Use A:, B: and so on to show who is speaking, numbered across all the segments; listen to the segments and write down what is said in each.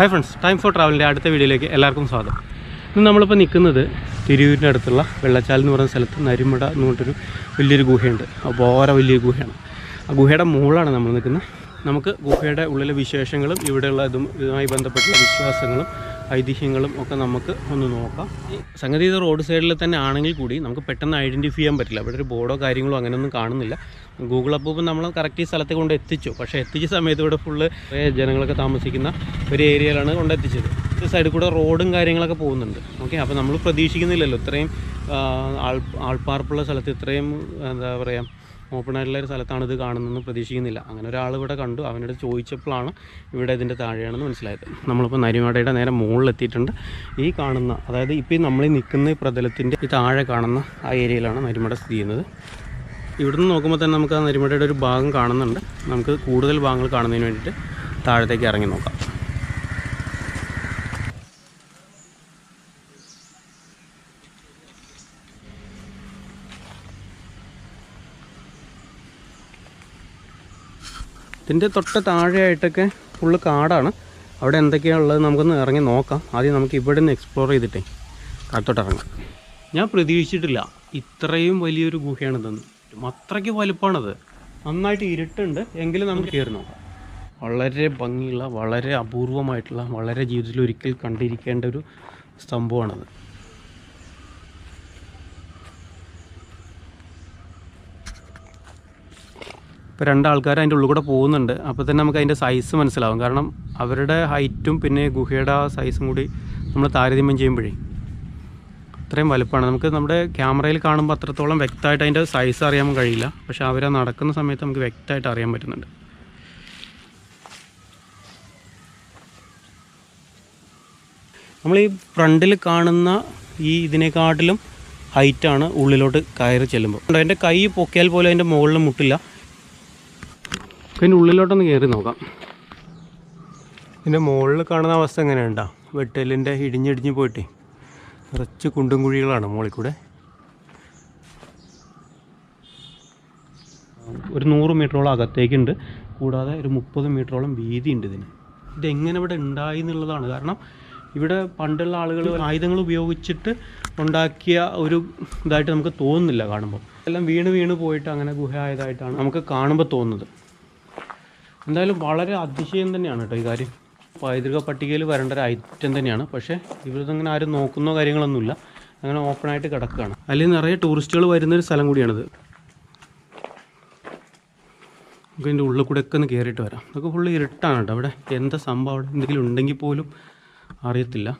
A: Hi friends time for ട്രാവലിന്റെ അടുത്ത വീഡിയോയിലേക്ക് എല്ലാവർക്കും സ്വാഗതം. ഇന്ന് നമ്മളിപ്പോൾ നിൽക്കുന്നത് തിരൂരിന്റെ അടുത്തുള്ള വെള്ളച്ചാൽ എന്ന് പറയുന്ന സ്ഥലത്ത് നരിമട എന്ന് പറഞ്ഞിട്ടൊരു വലിയൊരു ഗുഹയുണ്ട്. അപോര വലിയൊരു ഗുഹയാണ്. ആ ഗുഹയുടെ മുകളിലാണ് നമ്മൾ നിൽക്കുന്നത്. നമുക്ക് ഗുഹയുടെ ഉള്ളിലെ വിശേഷങ്ങളും ഇവിടെയുള്ള ഇതും ഇതുമായി ബന്ധപ്പെട്ടുള്ള വിശ്വാസങ്ങളും ഐതിഹ്യങ്ങളും ഒക്കെ നമുക്ക് ഒന്ന് നോക്കാം. സംഗതി ഇത് റോഡ് സൈഡിൽ തന്നെ ആണെങ്കിൽ കൂടി നമുക്ക് പെട്ടെന്ന് ഐഡന്റിഫൈ ചെയ്യാൻ പറ്റില്ല. ഇവിടെ ഒരു ബോർഡോ കാര്യങ്ങളോ അങ്ങനെയൊന്നും കാണുന്നില്ല. ഗൂഗിൾ അപ്പൂപ്പം നമ്മൾ കറക്റ്റ് ഈ സ്ഥലത്ത് കൊണ്ട് എത്തിച്ചു. പക്ഷേ എത്തിച്ച സമയത്ത് ഇവിടെ ഫുള്ള് ജനങ്ങളൊക്കെ താമസിക്കുന്ന ഒരു ഏരിയയിലാണ് കൊണ്ടെത്തിച്ചത് സൈഡിൽ കൂടെ റോഡും കാര്യങ്ങളൊക്കെ പോകുന്നുണ്ട്. ഓക്കെ അപ്പോൾ നമ്മൾ പ്രതീക്ഷിക്കുന്നില്ലല്ലോ. ഇത്രയും ആൾ ആൾപ്പാർപ്പുള്ള സ്ഥലത്ത് ഇത്രയും എന്താ പറയുക ഓപ്പൺ ആയിട്ടുള്ള ഒരു സ്ഥലത്താണ് ഇത് കാണുന്നതെന്ന് പ്രതീക്ഷിക്കുന്നില്ല. അങ്ങനെ ഒരാൾ ഇവിടെ കണ്ടു. അവനോട് ചോദിച്ചപ്പോഴാണ് ഇവിടെ ഇതിന്റെ താഴെയാണെന്ന് മനസ്സിലായത്. നമ്മളിപ്പോൾ നരിമടയുടെ നേരെ മുകളിലെത്തിയിട്ടുണ്ട്. ഈ കാണുന്ന അതായത് ഇപ്പോൾ നമ്മൾ നിൽക്കുന്ന പ്രതലത്തിന്റെ ഈ താഴെ കാണുന്ന ആ ഏരിയയിലാണ് നരിമട സ്ഥിതി ചെയ്യുന്നത്. ഇവിടുന്ന് നോക്കുമ്പോൾ തന്നെ നമുക്ക് ആ നരിമടയുടെ ഒരു ഭാഗം കാണുന്നുണ്ട്. നമുക്ക് കൂടുതൽ ഭാഗങ്ങൾ കാണുന്നതിന് വേണ്ടിയിട്ട് താഴത്തേക്ക് ഇറങ്ങി നോക്കാം. ഇതിന്റെ തൊട്ട് താഴെയായിട്ടൊക്കെ ഫുള്ള് കാടാണ്. അവിടെ എന്തൊക്കെയാണ് ഉള്ളത് നമുക്കൊന്ന് ഇറങ്ങി നോക്കാം. ആദ്യം നമുക്ക് ഇവിടെ നിന്ന് എക്സ്പ്ലോർ ചെയ്തിട്ടേ കാട്ടോട്ട് ഇറങ്ങാം. ഞാൻ പ്രതീക്ഷിച്ചിട്ടില്ല. ഇത്രയും വലിയൊരു ഗുഹയാണ് ഇതെന്ന്. അത്രയ്ക്ക് വലുപ്പമാണത് നന്നായിട്ട് ഇരുട്ടുണ്ട്. എങ്കിലും നമുക്ക് കയറി നോക്കാം. വളരെ ഭംഗിയുള്ള വളരെ അപൂർവമായിട്ടുള്ള വളരെ ജീവിതത്തിൽ ഒരിക്കൽ കണ്ടിരിക്കേണ്ട ഒരു സംഭവമാണത്. ഇപ്പോൾ രണ്ടാൾക്കാർ അതിന്റെ ഉള്ളിൽ കൂടെ പോകുന്നുണ്ട്. അപ്പോൾ തന്നെ നമുക്ക് അതിന്റെ സൈസ് മനസ്സിലാവും. കാരണം അവരുടെ ഹൈറ്റും പിന്നെ ഗുഹയുടെ ആ സൈസും കൂടി നമ്മൾ താരതമ്യം ചെയ്യുമ്പോഴേ അത്രയും വലുപ്പമാണ് നമുക്ക് നമ്മുടെ ക്യാമറയിൽ കാണുമ്പോൾ അത്രത്തോളം വ്യക്തമായിട്ട് അതിന്റെ സൈസ് അറിയാൻ കഴിയില്ല. പക്ഷേ അവർ നടക്കുന്ന സമയത്ത് നമുക്ക് വ്യക്തമായിട്ട് അറിയാൻ പറ്റുന്നുണ്ട്. നമ്മൾ ഈ ഫ്രണ്ടിൽ കാണുന്ന ഈ ഇതിനെക്കാട്ടിലും ഹൈറ്റാണ് ഉള്ളിലോട്ട് കയറി ചെല്ലുമ്പോൾ എന്റെ കൈ പൊക്കിയാൽ പോലും അതിന്റെ മുകളിൽ മുട്ടില്ല. പിന്നെ ഉള്ളിലോട്ടൊന്ന് കയറി നോക്കാം. ഇതിന്റെ മുകളിൽ കാണുന്ന അവസ്ഥ എങ്ങനെയുണ്ടോ? വെട്ടലിന്റെ ഇടിഞ്ഞിടിഞ്ഞ് പോയിട്ട് നിറച്ച് കുണ്ടും കുഴികളാണ് മുകളിൽ കൂടെ. ഒരു നൂറ് മീറ്ററോളം അകത്തേക്കുണ്ട്. കൂടാതെ ഒരു മുപ്പത് മീറ്ററോളം വീതി ഉണ്ട് ഇതിന്. ഇതെങ്ങനെ ഇവിടെ ഉണ്ടായി എന്നുള്ളതാണ്. കാരണം ഇവിടെ പണ്ടുള്ള ആളുകൾ ആയുധങ്ങൾ ഉപയോഗിച്ചിട്ട് ഉണ്ടാക്കിയ ഒരു ഇതായിട്ട് നമുക്ക് തോന്നുന്നില്ല കാണുമ്പോൾ. എല്ലാം വീണ് വീണ് പോയിട്ട് അങ്ങനെ ഗുഹ ആയതായിട്ടാണ് നമുക്ക് കാണുമ്പോൾ തോന്നുന്നത്. എന്തായാലും വളരെ അതിശയം തന്നെയാണ് കേട്ടോ ഈ കാര്യം. പൈതൃക പട്ടികയിൽ വരേണ്ട ഒരു ഐറ്റം തന്നെയാണ്. പക്ഷേ ഇവരിതങ്ങനെ ആരും നോക്കുന്നോ കാര്യങ്ങളൊന്നുമില്ല. അങ്ങനെ ഓപ്പണായിട്ട് കിടക്കുകയാണ്. അല്ലെങ്കിൽ നിറയെ ടൂറിസ്റ്റുകൾ വരുന്നൊരു സ്ഥലം കൂടിയാണിത്. നമുക്ക് ഇതിന്റെ ഉള്ളിൽ കൂടെ ഒക്കെ ഒന്ന് കയറിയിട്ട് വരാം. ഇതൊക്കെ ഫുള്ള് ഇരുട്ടാണ് കേട്ടോ അവിടെ എന്താ സംഭവം അവിടെ? എന്തെങ്കിലും ഉണ്ടെങ്കിൽ പോലും അറിയത്തില്ല.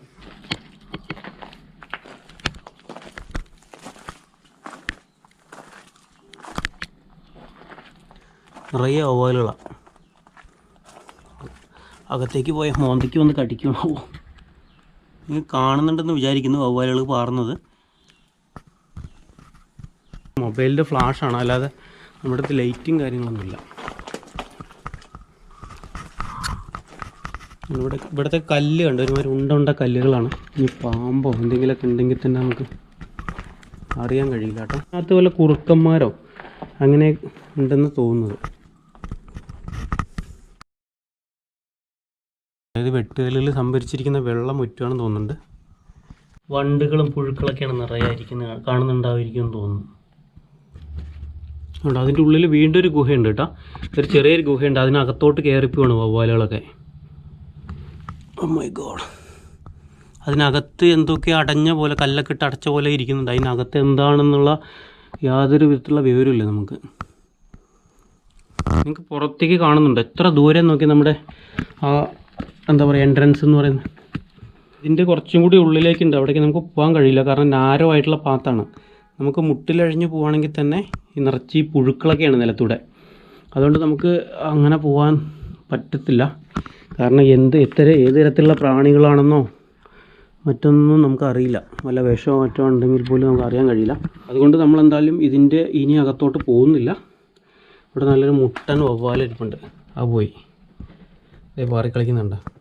A: നിറയെ ഓവലുകളാണ് അകത്തേക്ക് പോയ മോന്തയ്ക്ക് വന്ന് കടിക്കണോ നിങ്ങൾ കാണുന്നുണ്ടെന്ന് വിചാരിക്കുന്നു വവ്വാലുകൾ പാറുന്നത്. മൊബൈലിന്റെ ഫ്ലാഷാണ് അല്ലാതെ നമ്മുടെ അടുത്ത് ലൈറ്റും കാര്യങ്ങളൊന്നുമില്ല. ഇവിടെ ഇവിടുത്തെ കല്ല് കണ്ട്? ഒരുമാതിരി ഉണ്ട ഉണ്ട കല്ലുകളാണ്. ഇനി പാമ്പോ എന്തെങ്കിലുമൊക്കെ ഉണ്ടെങ്കിൽ തന്നെ നമുക്ക് അറിയാൻ കഴിയില്ല കേട്ടോ. അതിനകത്ത് വല്ല കുറുക്കന്മാരോ അങ്ങനെ ഉണ്ടെന്ന് തോന്നുന്നത്. അതായത് വെട്ടുകല്ലിൽ സംഭരിച്ചിരിക്കുന്ന വെള്ളം മുറ്റുവാണെന്ന് തോന്നുന്നുണ്ട്. വണ്ടുകളും പുഴുക്കളൊക്കെയാണ് നിറയായിരിക്കുന്നത് കാണുന്നുണ്ടാവുമായിരിക്കും എന്ന് തോന്നുന്നു. അതുകൊണ്ട് അതിന്റെ ഉള്ളിൽ വീണ്ടും ഒരു ഗുഹയുണ്ട് കേട്ടോ. ഒരു ചെറിയൊരു ഗുഹയുണ്ട്. അതിനകത്തോട്ട് കയറിപ്പോവാണ് വവ്വാലുകളൊക്കെ. മൈ ഗോഡ് അതിനകത്ത് എന്തൊക്കെ അടഞ്ഞ പോലെ കല്ലൊക്കെ ഇട്ട് അടച്ച പോലെ ഇരിക്കുന്നുണ്ട്. അതിനകത്ത് എന്താണെന്നുള്ള യാതൊരു വിധത്തിലുള്ള വിവരമില്ല നമുക്ക്. നിങ്ങൾക്ക് പുറത്തേക്ക് കാണുന്നുണ്ട്. എത്ര ദൂരം നോക്കി നമ്മുടെ ആ എന്താ പറയുക എൻട്രൻസ് എന്ന് പറയുന്നത്. ഇതിന്റെ കുറച്ചും കൂടി ഉള്ളിലേക്കുണ്ട്. അവിടേക്ക് നമുക്ക് പോകാൻ കഴിയില്ല. കാരണം നാരോ ആയിട്ടുള്ള പാത്താണ് നമുക്ക് മുട്ടിലഴിഞ്ഞ് പോവുകയാണെങ്കിൽ തന്നെ ഈ നിറച്ച് പുഴുക്കളൊക്കെയാണ് നിലത്തൂടെ. അതുകൊണ്ട് നമുക്ക് അങ്ങനെ പോകാൻ പറ്റത്തില്ല. കാരണം എന്ത് എത്ര ഏത് തരത്തിലുള്ള പ്രാണികളാണെന്നോ മറ്റൊന്നും നമുക്കറിയില്ല വല്ല വിഷമോ മറ്റോ ഉണ്ടെങ്കിൽ പോലും നമുക്ക് അറിയാൻ കഴിയില്ല. അതുകൊണ്ട് നമ്മൾ എന്തായാലും ഇതിന്റെ ഇനി അകത്തോട്ട് പോകുന്നില്ല. ഇവിടെ നല്ലൊരു മുട്ടൻ വവ്വാലിരിപ്പുണ്ട് ആ പോയി. അതേ പാറി കളിക്കുന്നുണ്ട് ഓ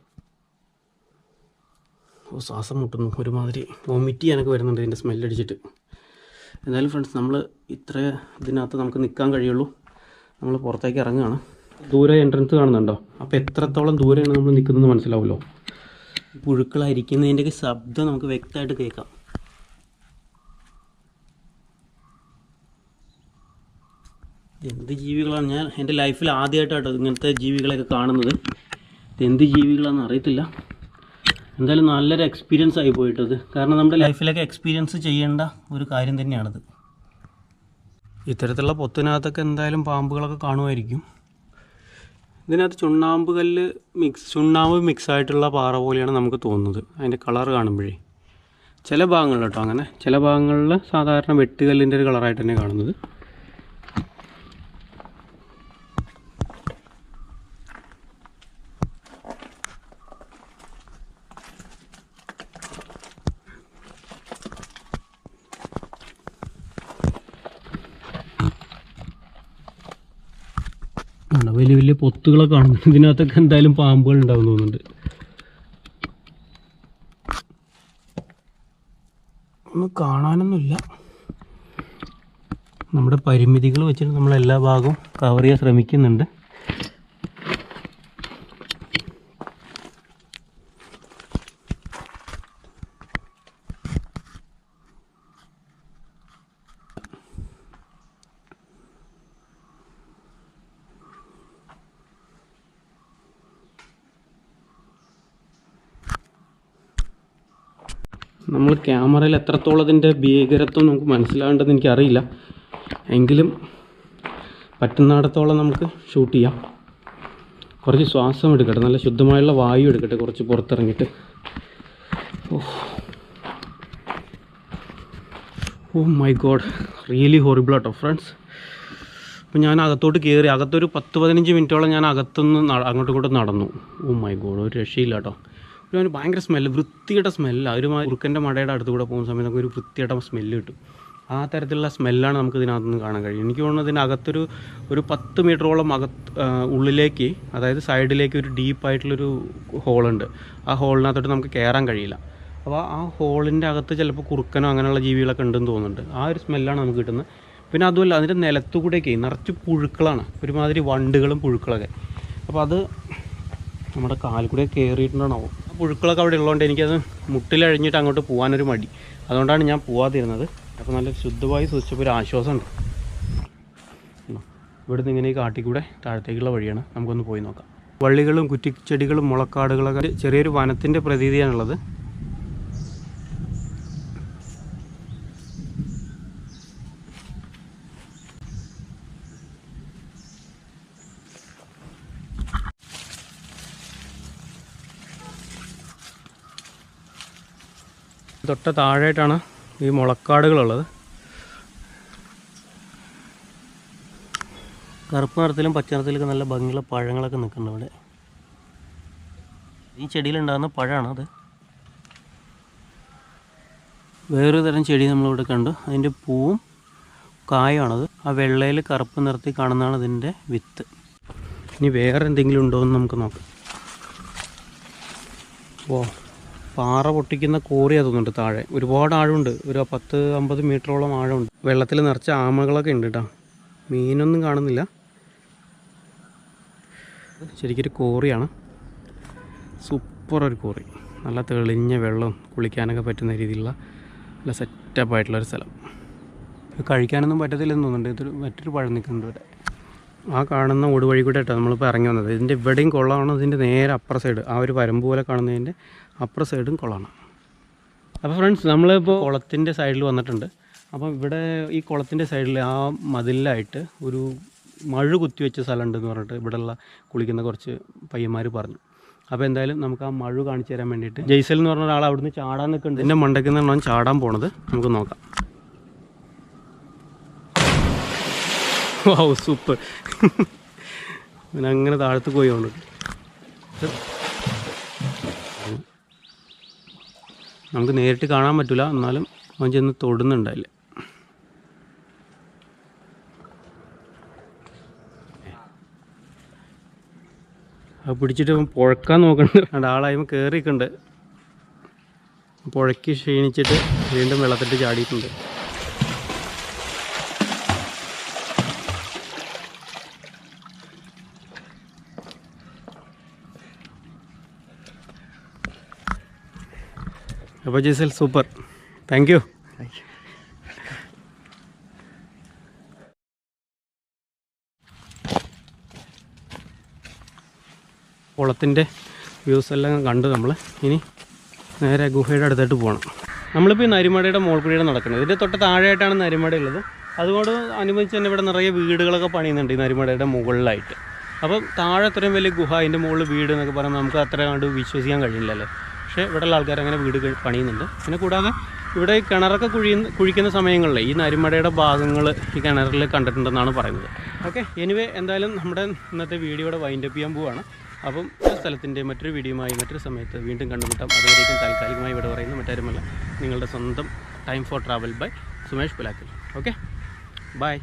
A: ശ്വാസം മുട്ടുന്നു ഒരുമാതിരി വൊമിറ്റ് ചെയ്യാനൊക്കെ വരുന്നുണ്ട് ഇതിന്റെ സ്മെല്ലടിച്ചിട്ട് എന്തായാലും ഫ്രണ്ട്സ് നമ്മൾ ഇത്ര ഇതിനകത്ത് നമുക്ക് നിൽക്കാൻ കഴിയുള്ളൂ. നമ്മൾ പുറത്തേക്ക് ഇറങ്ങുകയാണ്. ദൂരെ എൻട്രൻസ് കാണുന്നുണ്ടോ? അപ്പോൾ എത്രത്തോളം ദൂരെയാണ് നമ്മൾ നിൽക്കുന്നത് മനസ്സിലാവുമല്ലോ? പുഴുക്കളായിരിക്കുന്നതിന്റെയൊക്കെ ശബ്ദം നമുക്ക് വ്യക്തമായിട്ട് കേൾക്കാം. എന്ത് ജീവികളാണ്? ഞാൻ എന്റെ ലൈഫിൽ ആദ്യമായിട്ടാട്ടോ ഇങ്ങനത്തെ ജീവികളെയൊക്കെ കാണുന്നത്. എന്ത് ജീവികളാണെന്ന് അറിയത്തില്ല. എന്തായാലും നല്ലൊരു എക്സ്പീരിയൻസ് ആയി പോയിട്ടത്. കാരണം നമ്മുടെ ലൈഫിലൊക്കെ എക്സ്പീരിയൻസ് ചെയ്യേണ്ട ഒരു കാര്യം തന്നെയാണത്. ഇത്തരത്തിലുള്ള പൊത്തിനകത്തൊക്കെ എന്തായാലും പാമ്പുകളൊക്കെ കാണുമായിരിക്കും. ഇതിനകത്ത് ചുണ്ണാമ്പ് കല്ല് മിക്സ് ചുണ്ണാമ്പ് മിക്സ് ആയിട്ടുള്ള പാറ പോലെയാണ് നമുക്ക് തോന്നുന്നത്. അതിന്റെ കളർ കാണുമ്പോഴേ. ചില ഭാഗങ്ങളിൽ കേട്ടോ അങ്ങനെ ചില ഭാഗങ്ങളിൽ സാധാരണ വെട്ടുകല്ലിന്റെ ഒരു കളറായിട്ട് തന്നെ കാണുന്നത്. വലിയ വലിയ പൊത്തുകളൊക്കെ കാണുന്നുണ്ട് ഇതിനകത്തൊക്കെ എന്തായാലും പാമ്പുകൾ ഉണ്ടാവും തോന്നുന്നുണ്ട്. ഒന്ന് കാണാനൊന്നുമില്ല. നമ്മുടെ പരിമിതികൾ വെച്ചിട്ട് നമ്മൾ എല്ലാ ഭാഗവും കവർ ചെയ്യാൻ ശ്രമിക്കുന്നുണ്ട്. നമ്മൾ ക്യാമറയിൽ എത്രത്തോളം അതിന്റെ ഭീകരത്വം നമുക്ക് മനസ്സിലാകേണ്ടതെന്ന് എനിക്കറിയില്ല. എങ്കിലും പറ്റുന്നിടത്തോളം നമുക്ക് ഷൂട്ട് ചെയ്യാം. കുറച്ച് ശ്വാസം എടുക്കട്ടെ നല്ല ശുദ്ധമായുള്ള വായു എടുക്കട്ടെ കുറച്ച് പുറത്തിറങ്ങിയിട്ട്. Oh my God really horrible ആട്ടോ ഫ്രണ്ട്സ് അപ്പോൾ ഞാൻ അകത്തോട്ട് കയറി അകത്തൊരു പത്ത് പതിനഞ്ച് മിനിറ്റോളം ഞാൻ അകത്തുനിന്ന് അങ്ങോട്ടും ഇങ്ങോട്ടും നടന്നു. ഓ മൈ ഗോഡ് ഒരു രക്ഷയില്ല കേട്ടോ. ഒരു ഒരു ഭയങ്കര സ്മെല്ല് വൃത്തിയുടെ സ്മെല്ലാണ് ഒരു ഉറുക്കന്റെ മടയുടെ അടുത്ത് കൂടെ പോകുന്ന സമയത്ത് നമുക്ക് ഒരു വൃത്തിയുടെ സ്മെല്ല് കിട്ടും. ആ തരത്തിലുള്ള സ്മെല്ലാണ് നമുക്ക് ഇതിനകത്ത് നിന്ന് കാണാൻ കഴിയും. എനിക്ക് തോന്നുന്നത് ഇതിനകത്തൊരു ഒരു പത്ത് മീറ്ററോളം അകത്ത് ഉള്ളിലേക്ക് അതായത് സൈഡിലേക്ക് ഒരു ഡീപ്പായിട്ടുള്ളൊരു ഹോളുണ്ട് ആ ഹോളിനകത്തോട്ട് നമുക്ക് കയറാൻ കഴിയില്ല. അപ്പോൾ ആ ഹോളിന്റെ അകത്ത് ചിലപ്പോൾ കുറുക്കനോ അങ്ങനെയുള്ള ജീവികളൊക്കെ ഉണ്ടെന്ന് തോന്നുന്നുണ്ട്. ആ ഒരു സ്മെല്ലാണ് നമുക്ക് കിട്ടുന്നത്. പിന്നെ അതുമല്ല അതിന്റെ നിലത്തുകൂടെയൊക്കെ നിറച്ച് പുഴുക്കളാണ്. ഒരുമാതിരി വണ്ടുകളും പുഴുക്കളൊക്കെ. അപ്പോൾ അത് നമ്മുടെ കാലിൽ കൂടെ കയറിയിട്ടുണ്ടാവും ആ പുഴുക്കളൊക്കെ അവിടെ ഉള്ളതുകൊണ്ട് എനിക്കത് മുട്ടിലഴിഞ്ഞിട്ട് അങ്ങോട്ട് പോകാനൊരു മടി. അതുകൊണ്ടാണ് ഞാൻ പോവാതിരുന്നത്. അപ്പോൾ നല്ല ശുദ്ധമായി സൂക്ഷിച്ചപ്പോൾ ഒരു ആശ്വാസമുണ്ട്? ഇവിടുന്ന് ഇങ്ങനെ ഈ കാട്ടിക്കൂടെ താഴത്തേക്കുള്ള വഴിയാണ്. നമുക്കൊന്ന് പോയി നോക്കാം. വള്ളികളും കുറ്റിച്ചെടികളും മുളക്കാടുകളൊക്കെ. ചെറിയൊരു വനത്തിന്റെ പ്രതീതിയാണുള്ളത്. തൊട്ട താഴെയായിട്ടാണ് ഈ മുളക്കാടുകളുള്ളത്. കറുപ്പ് നിറത്തിലും പച്ച നിറത്തിലൊക്കെ നല്ല ഭംഗിയുള്ള പഴങ്ങളൊക്കെ നിൽക്കുന്നുണ്ട് ഇവിടെ. ഈ ചെടിയിലുണ്ടാകുന്ന പഴമാണ് അത്. വേറൊരു തരം ചെടി നമ്മളിവിടെ കണ്ടു. അതിന്റെ പൂവും കായമാണത് ആ വെള്ളയിൽ കറുപ്പ് നിറത്തി കാണുന്നതാണ് ഇതിന്റെ വിത്ത്. ഇനി വേറെ എന്തെങ്കിലും ഉണ്ടോ എന്ന് നമുക്ക് നോക്കാം. ഓ പാറ പൊട്ടിക്കുന്ന കോറിയാ തോന്നുന്നുണ്ട് താഴെ. ഒരുപാട് ആഴമുണ്ട്. ഒരു പത്ത് അമ്പത് മീറ്ററോളം ആഴമുണ്ട്. വെള്ളത്തിൽ നിറച്ച ആമകളൊക്കെ ഉണ്ട് കേട്ടോ മീനൊന്നും കാണുന്നില്ല. ശരിക്കൊരു കോറിയാണ് സൂപ്പർ ഒരു കോറി നല്ല തെളിഞ്ഞ വെള്ളം കുളിക്കാനൊക്കെ പറ്റുന്ന രീതിയിലുള്ള നല്ല സെറ്റപ്പ് ആയിട്ടുള്ളൊരു സ്ഥലം. കഴിക്കാനൊന്നും പറ്റത്തില്ലെന്ന് തോന്നുന്നുണ്ട്. ഇതൊരു മറ്റൊരു പഴം നിൽക്കുന്നുണ്ട് ഇവിടെ. ആ കാണുന്ന ഓട് വഴി കൂടെ കേട്ടോ നമ്മളിപ്പോൾ ഇറങ്ങി വന്നത്. ഇതിന്റെ ഇവിടെയും കൊള്ളാണ് ഇതിന്റെ നേരെ അപ്പുറ സൈഡ് ആ ഒരു പരമ്പ് പോലെ കാണുന്നതിന്റെ അപ്പുറ സൈഡും കുളമാണ്. അപ്പോൾ ഫ്രണ്ട്സ് നമ്മളിപ്പോൾ കുളത്തിന്റെ സൈഡിൽ വന്നിട്ടുണ്ട്. അപ്പം ഇവിടെ ഈ കുളത്തിന്റെ സൈഡിൽ ആ മതിലായിട്ട് ഒരു മഴ കുത്തി വെച്ച സ്ഥലമുണ്ടെന്ന് പറഞ്ഞിട്ട് ഇവിടെയുള്ള കുളിക്കുന്ന കുറച്ച് പയ്യന്മാർ പറഞ്ഞു. അപ്പോൾ എന്തായാലും നമുക്ക് ആ മഴ കാണിച്ചു തരാൻ വേണ്ടിയിട്ട് ജയ്സൽ എന്ന് പറഞ്ഞ ഒരാൾ അവിടുന്ന് ചാടാൻ നിൽക്കുന്നുണ്ട്. എന്റെ മണ്ടയ്ക്ക് നിന്നാണ് ചാടാൻ പോണത്. നമുക്ക് നോക്കാം. Wow super. പിന്നെ അങ്ങനെ താഴത്ത് പോയി കൊണ്ട് നമുക്ക് നേരിട്ട് കാണാൻ പറ്റില്ല എന്നാലും അവൻ ചെന്ന് തൊടുന്നുണ്ടായില്ല. അത് പിടിച്ചിട്ട് അവൻ പുഴക്കാൻ നോക്കുന്നുണ്ട് ആളായ്മ കയറിയിട്ടുണ്ട് പുഴയ്ക്ക് ക്ഷീണിച്ചിട്ട് വീണ്ടും വെള്ളത്തിട്ട് ചാടിയിട്ടുണ്ട്. അപ്പോൾ ജയ്സൽ സൂപ്പർ. താങ്ക് യു കുളത്തിന്റെ വ്യൂസ് എല്ലാം കണ്ട് നമ്മൾ ഇനി നേരെ ഗുഹയുടെ അടുത്തായിട്ട് പോകണം നമ്മളിപ്പോൾ ഈ നരിമടയുടെ മോൾക്കുഴിയുടെ നടക്കുന്നത്. ഇതിന്റെ തൊട്ട് താഴെയായിട്ടാണ് നരിമട ഉള്ളത്. അതുകൊണ്ട് അനുബന്ധിച്ച് തന്നെ ഇവിടെ നിറയെ വീടുകളൊക്കെ പണിയുന്നുണ്ട് ഈ നരിമടയുടെ മുകളിലായിട്ട്. അപ്പം താഴെ അത്രയും വലിയ ഗുഹ അതിന്റെ മുകളിൽ വീട് എന്നൊക്കെ പറയുമ്പോൾ നമുക്ക് അത്ര കണ്ട് വിശ്വസിക്കാൻ കഴിയില്ലല്ലേ? പക്ഷേ ഇവിടെയുള്ള ആൾക്കാർ അങ്ങനെ വീട് പണിയുന്നുണ്ട്. പിന്നെ കൂടാതെ ഇവിടെ കിണറൊക്കെ കുഴി കുഴിക്കുന്ന സമയങ്ങളിൽ ഈ നരിമടയുടെ ഭാഗങ്ങൾ ഈ കിണറിൽ കണ്ടിട്ടുണ്ടെന്നാണ് പറയുന്നത്. ഓക്കെ എനിവേ എന്തായാലും നമ്മുടെ ഇന്നത്തെ വീഡിയോയുടെ വൈൻഡപ്പ് ചെയ്യാൻ പോവുകയാണ് അപ്പം ആ സ്ഥലത്തിന്റെ മറ്റൊരു വീഡിയോയുമായി മറ്റൊരു സമയത്ത് വീണ്ടും കണ്ടുമുട്ടാം. അതുവരേക്കും താൽക്കാലികമായി ഇവിടെ പറയുന്നു മറ്റാരുമല്ല. നിങ്ങളുടെ സ്വന്തം time for travel by Sumesh Pulakkal. Okay bye